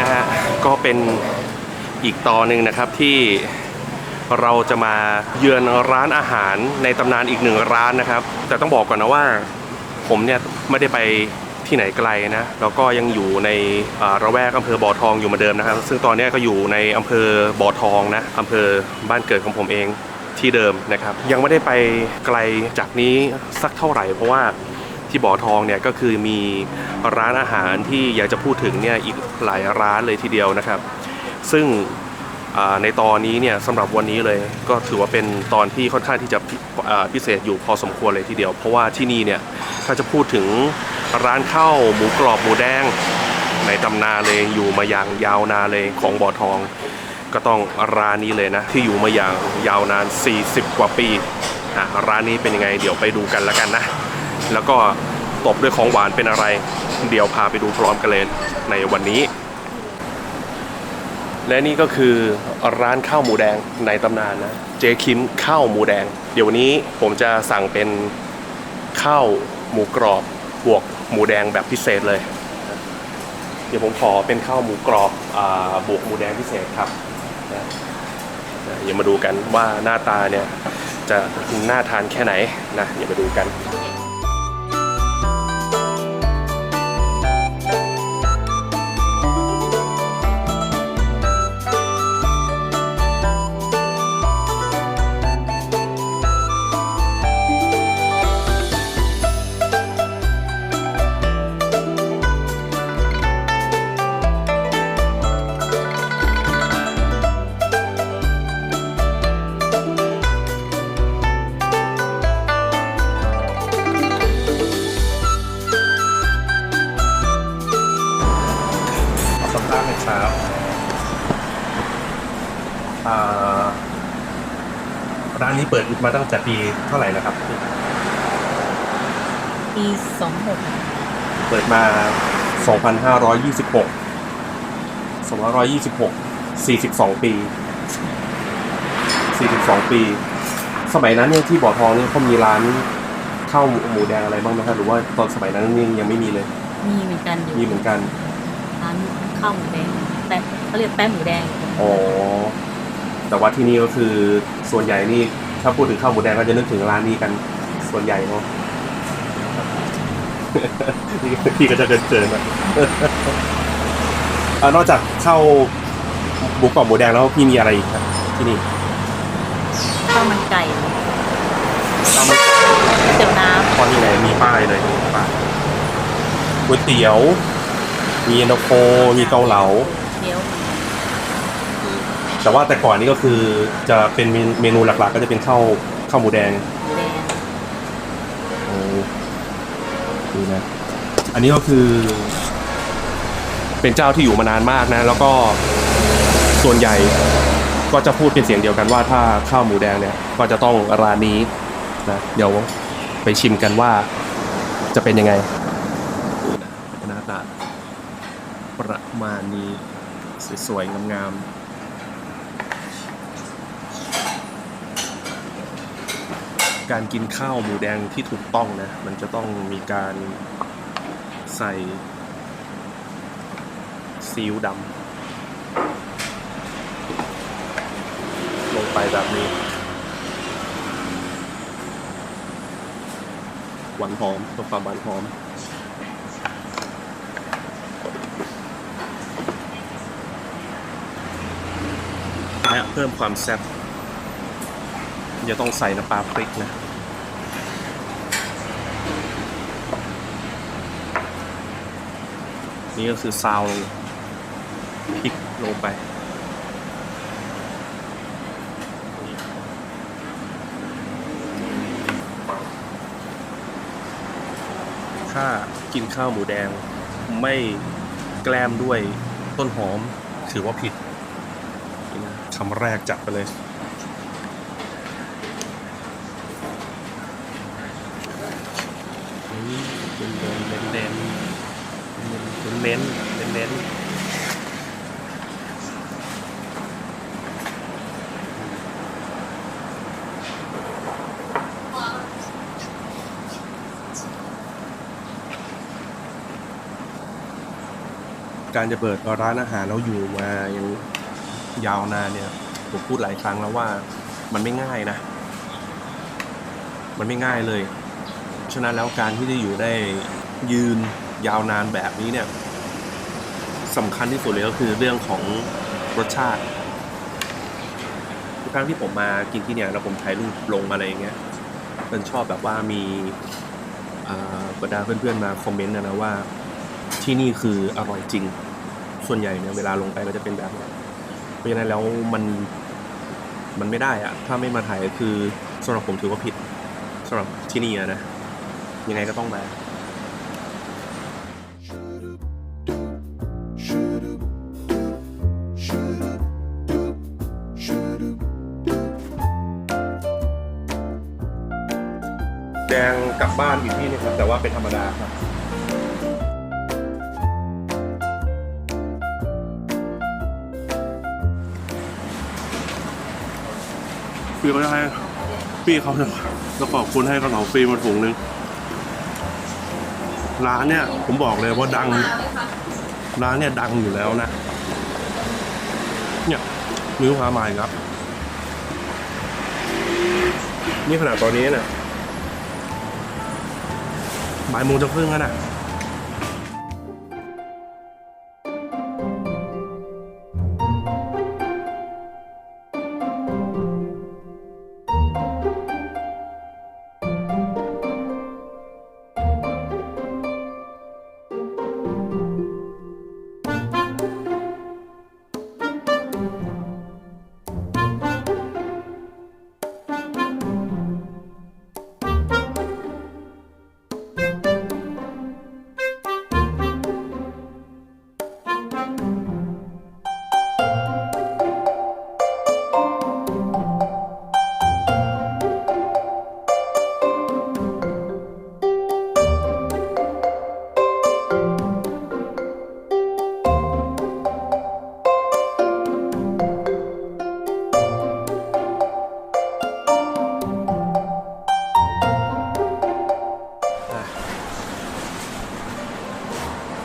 นะฮะก็เป็นอีกตอนหนึ่งนะครับที่เราจะมาเยือนร้านอาหารในตำนานอีกหนึ่งร้านนะครับ แต่ต้องบอกก่อนนะว่า ผมเนี่ยไม่ได้ไปที่ไหนไกลนะแล้วก็ยังอยู่ในระแวกอำเภอบ่อทองอยู่เหมือนเดิมนะครับ ซึ่งตอนนี้ก็อยู่ในอำเภอบ่อทองนะอำเภอบ้านเกิดของผมเองที่เดิมนะครับ ยังไม่ได้ไปไกลจากนี้สักเท่าไหร่ เพราะว่า ที่บ่อทองเนี่ยก็คือมีร้านอาหารที่อยากจะพูดถึงเนี่ยอีกหลายร้านเลยทีเดียวนะครับ ซึ่งในตอนนี้เนี่ยสำหรับวันนี้เลยก็ถือว่าเป็นตอนที่ค่อนข้างที่จะพิอ่าพิเศษอยู่พอสมควรเลยทีเดียว เพราะว่าที่นี่เนี่ยถ้าจะพูดถึงร้านข้าวหมูกรอบหมูแดงในตำนานเลยอยู่มาอย่างยาวนานเลยของบ่อทอง ก็ต้องร้านนี้เลยนะ ที่อยู่มาอย่างยาวนาน 40 กว่าปีร้านนี้เป็นยังไงเดี๋ยวไปดูกันแล้วกันนะ แล้วก็ตบด้วยของหวานเป็นอะไร เดี๋ยวพาไปดูพร้อมกันเลยในวันนี้ และนี่ก็คือร้านข้าวหมูแดงในตำนานนะ เจคิมข้าวหมูแดง เดี๋ยววันนี้ผมจะสั่งเป็นข้าวหมูกรอบบวกหมูแดงแบบพิเศษเลย เดี๋ยวผมขอเป็นข้าวหมูกรอบอบวกหมูแดงพิเศษครับนะเดี๋ยวมาดูกันว่าหน้าตาเนี่ยจะน่าทานแค่ไหนนะเดี๋ยวมาดูกัน ร้านนี้เปิดมาตั้งแต่ปีเท่าไหร่นะครับ ปีสองหกเปิดมา 2,526 2,526 42 ปี 42 ปี สมัยนั้นเนี่ยที่บ่อทองเนี่ยเขามีร้านข้าวหมูแดงอะไรบ้างไหมครับหรือว่าตอนสมัยนั้นยังยังไม่มีเลย มีเหมือนกันอยู่มีเหมือนกันร้านข้าวหมูแดงแต่เขาเรียกแป้งหมูแดงอ๋อ แต่ว่าที่นี่ก็คือส่วนใหญ่นี่ถ้าพูดถึงข้าวหมูแดงก็จะนึกถึงร้านนี้กันส่วนใหญ่เนาะพี่พี่ก็จะเกินเกินๆมาอ่านอกจากข้าวหมูกรอบหมูแดงแล้วพี่มีอะไรอีกครับที่นี่ข้าวมันไก่ข้าวมันก๋วยเตี๋ยวน้ตอนนี้ไหนมีป้ายเลยป้ายก๋วยเตี๋ยว มีเย็นตาโฟมีเกาเหลาำเกี๊ยว แต่ว่าแต่ก่อนนี้ก็คือจะเป็นเมนูหลักๆ ก็จะเป็นข้าวข้าวหมูแดงหมูแดงโอ้ดีนะอันนี้ก็คือ เป็นเจ้าที่อยู่มานานมากนะ แล้วก็ส่วนใหญ่ก็จะพูดเป็นเสียงเดียวกันว่าถ้าข้าวหมูแดงเนี่ย ก็จะต้องร้านนี้นะเดี๋ยวไปชิมกันว่าจะเป็นยังไงหน้าตาประมาณนี้สวยๆงามๆ การกินข้าวหมูแดงที่ถูกต้องนะ มันจะต้องมีการใส่ซีอิ๊วดำลงไปแบบนี้ หวานหอมตัวความหวานหอมและเพิ่มความแซ่บ จะต้องใส่น้ำปลาพริกนะนี่ก็คือซาวลงพริกลงไปถ้ากินข้าวหมูแดงไม่แกล้มด้วยต้นหอมถือว่าผิดคำแรกจัดไปเลย นี่ เป็นเน้นเน้นเน้นเน้นเน้นการจะเปิดร้านอาหารแล้วอยู่มายังยาวนานเนี่ยผมพูดหลายครั้งแล้วว่า มันไม่ง่ายนะ มันไม่ง่ายเลย ฉะนั้นแล้วการที่จะอยู่ได้ยืนยาวนานแบบนี้เนี่ยสำคัญที่สุดเลยก็คือเรื่องของรสชาติทุกครั้งที่ผมมากินที่เนี่ยแล้วผมถ่ายรูปลงอะไรอย่างเงี้ยมันชอบแบบว่ามีอ่าบรรดาเพื่อนๆมาคอมเมนต์นะนะว่าที่นี่คืออร่อยจริง ส่วนใหญ่เนี่ยเวลาลงไปก็จะเป็นแบบนี้เพราะฉะนั้นแล้วมันมันไม่ได้อะถ้าไม่มาถ่ายคือสำหรับผมถือว่าผิดสำหรับที่นี่นะ ยังไงก็ต้องมาแดงกลับบ้านอยู่ที่นี่ครับ แต่ว่าเป็นธรรมดาครับพี่ก็จะให้พี่เขาจะจะขอบคุณให้ขนมฟรีมาถุงนึง ร้านเนี่ยผมบอกเลยว่าดัง ร้านเนี่ยดังอยู่แล้วนะ เนี่ยมีลูกค้ามาอีกครับ นี่ขนาดตอนนี้เนี่ยบ่ายโมงจะครึ่งแล้วนะ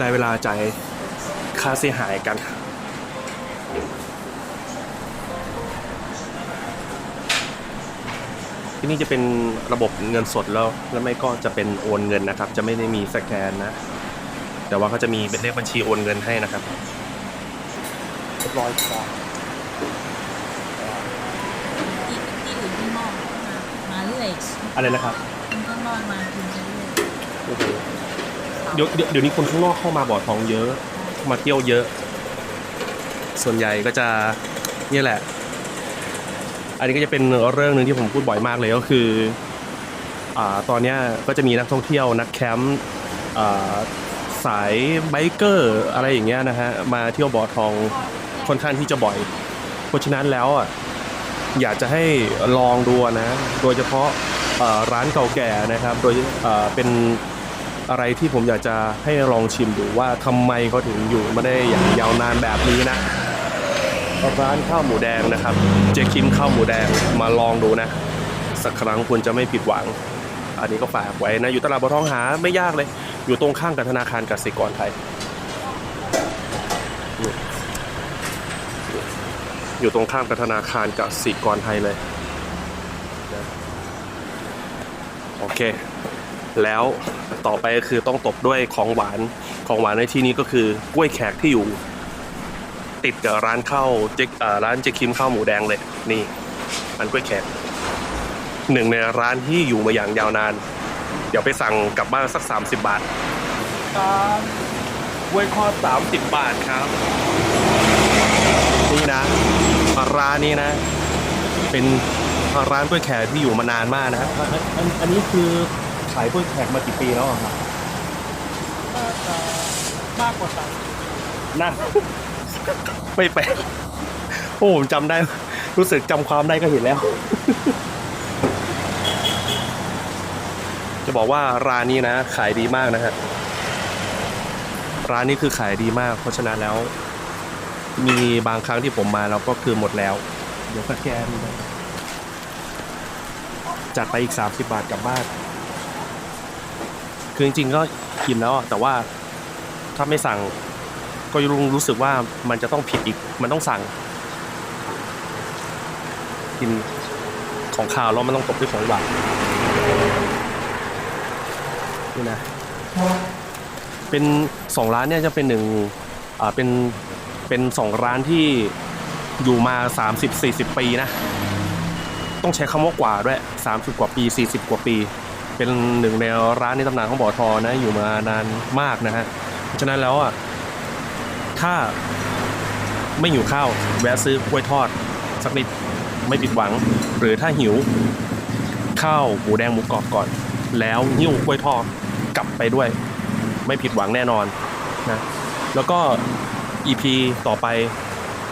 ได้เวลาจ่ายค่าเสียหายกันที่นี่จะเป็นระบบเงินสดแล้ว แล้วไม่ก็จะเป็นโอนเงินนะครับ จะไม่ได้มีสแกนนะ แต่ว่าเขาจะมีเป็นเลขบัญชีโอนเงินให้นะครับเรียบร้อยครับที่ที่อื่นข้างนอกมามาเรื่อยอะไรนะครับคนข้างนอกมากินกันเรื่อยโอ้โห เดี๋ยวเดี๋ยวเดี๋ยวนี้คนข้างนอกเข้ามาบ่อทองเยอะ มาเที่ยวเยอะ ส่วนใหญ่ก็จะเนี่ยแหละ อันนี้ก็จะเป็นเรื่องหนึ่งที่ผมพูดบ่อยมากเลยก็คืออ่าตอนนี้ก็จะมีนักท่องเที่ยวนักแคมป์อ่าสายไบเกอร์อะไรอย่างเงี้ยนะฮะมาเที่ยวบ่อทองค่อนข้างที่จะบ่อย เพราะฉะนั้นแล้วอะอยากจะให้ลองดูนะ โดยเฉพาะร้านเก่าแก่นะครับ โดยเป็น อะไรที่ผมอยากจะให้ลองชิมดูว่าทำไมเขาถึงอยู่มาได้อย่างยาวนานแบบนี้นะร้านข้าวหมูแดงนะครับ เจคิมข้าวหมูแดงมาลองดูนะ สักครั้งคุณจะไม่ผิดหวัง อันนี้ก็ฝากไว้นะอยู่ตลาดบัวทองหาไม่ยากเลย อยู่ตรงข้างกับธนาคารกสิกรไทย อยู่ตรงข้ามกับธนาคารกสิกรไทยเลย โอเค แล้วต่อไปก็คือต้องตบด้วยของหวานของหวานในที่นี้ก็คือกล้วยแขกที่อยู่ ติดกับร้านข้าวเจ๊เอ่อร้านเจ๊คิมข้าวหมูแดงเลยนี่ร้านกล้วยแขกหนึ่งในร้านที่อยู่มาอย่างยาวนาน เดี๋ยวไปสั่งกลับบ้านสัก 30 บาทครับกล้วยทอด30 บาทครับ นี่นะร้านนี้นะ เป็นร้านกล้วยแขกที่อยู่มานานมากนะอันอันอันนี้คือ ขายกล้วยแขกมากี่ปีแล้วอะครับน่าจะมากกว่าสามนั่น ไม่แปลกโอ้ผมจำได้ รู้สึกจำความได้ก็เห็นแล้ว จะบอกว่าร้านนี้นะ ขายดีมากนะฮะร้านนี้คือขายดีมาก เพราะฉะนั้นแล้ว มีบางครั้งที่ผมมาแล้วก็คือหมดแล้ว เดี๋ยวสแกนนะจัดไปอีก 30 บาทกลับบ้าน คือจริงๆก็กินแล้วแต่ว่าถ้าไม่สั่งก็รู้รู้สึกว่ามันจะต้องผิดอีก มันต้องสั่ง กินของข้าวแล้วมันต้องตบด้วยของหวานนี่นะ เป็นสองร้านเนี่ยจะเป็นหนึ่งอ่าเป็นเป็นสองร้านที่อยู่มา 30-40 ปีนะ ต้องใช้คำว่ากว่าด้วย 30 กว่าปี 40 กว่าปี เป็นหนึ่งในร้านในตำนานของบ่อทอนะอยู่มานานมากนะฮะเพราะฉะนั้นแล้วอะถ้าไม่หิวข้าวแวะซื้อกล้วยทอด สักนิดไม่ผิดหวัง หรือถ้าหิว ข้าวหมูแดงหมูกรอบก่อน แล้วหิ้วกล้วยทอดกลับไปด้วย ไม่ผิดหวังแน่นอนนะแล้วก็ EP ต่อไป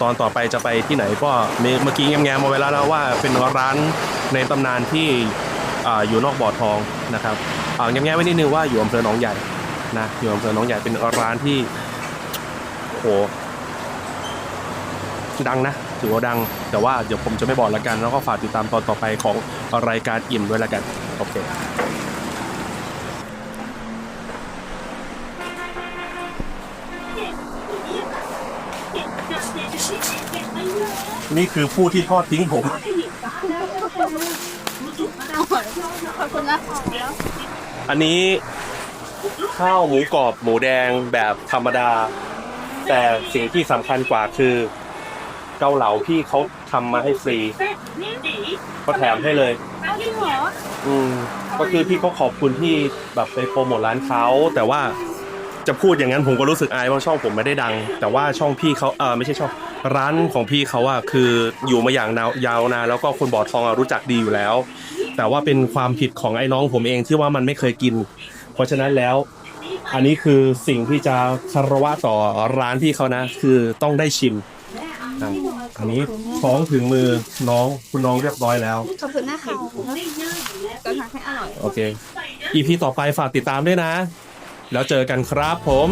ตอนต่อไปจะไปที่ไหนก็เมื่อกี้แง้มๆมาไว้แล้วนะว่าเป็นร้านในตำนานที่ อยู่นอกบ่อทองนะครับอ่าแง้มๆไว้นิดนึงว่าอยู่อำเภอหนองใหญ่นะอยู่อำเภอหนองใหญ่เป็นร้านที่โหดังนะถือว่าดัง แต่ว่าเดี๋ยวผมจะไม่บอกละกัน แล้วก็ฝากติดตามตอนต่อไปของรายการอิ่มด้วยละกัน โอเคนี่คือผู้ที่ทอดทิ้งผม ขอบคุณนะคะอันนี้ข้าวหมูกรอบหมูแดงแบบธรรมดา แต่สิ่งที่สำคัญกว่าคือ เกาเหลาพี่เขาทำมาให้ฟรีเขาแถมให้เลยจริงเหรออืมก็คือพี่เขาขอบคุณที่แบบไปโปรโมทร้านเขาแต่ว่าจะพูดอย่างนั้นผมก็รู้สึกอายว่าช่องผมไม่ได้ดัง แต่ว่าช่องพี่เขาเออไม่ใช่ช่องร้านของพี่เขาอะคืออยู่มาอย่างยาวนานแล้วก็คนบ่อทองอะรู้จักดีอยู่แล้ว แต่ว่าเป็นความผิดของไอ้น้องผมเองที่ว่ามันไม่เคยกิน เพราะฉะนั้นแล้ว อันนี้คือสิ่งที่จะคารวะต่อร้านพี่เขานะ คือต้องได้ชิมอะอันนี้ท้องถึงมือน้องคุณน้องเรียบร้อยแล้ว ขอบคุณนะคะก็ทำให้อร่อย โอเค EP ต่อไปฝากติดตามด้วยนะ แล้วเจอกันครับผม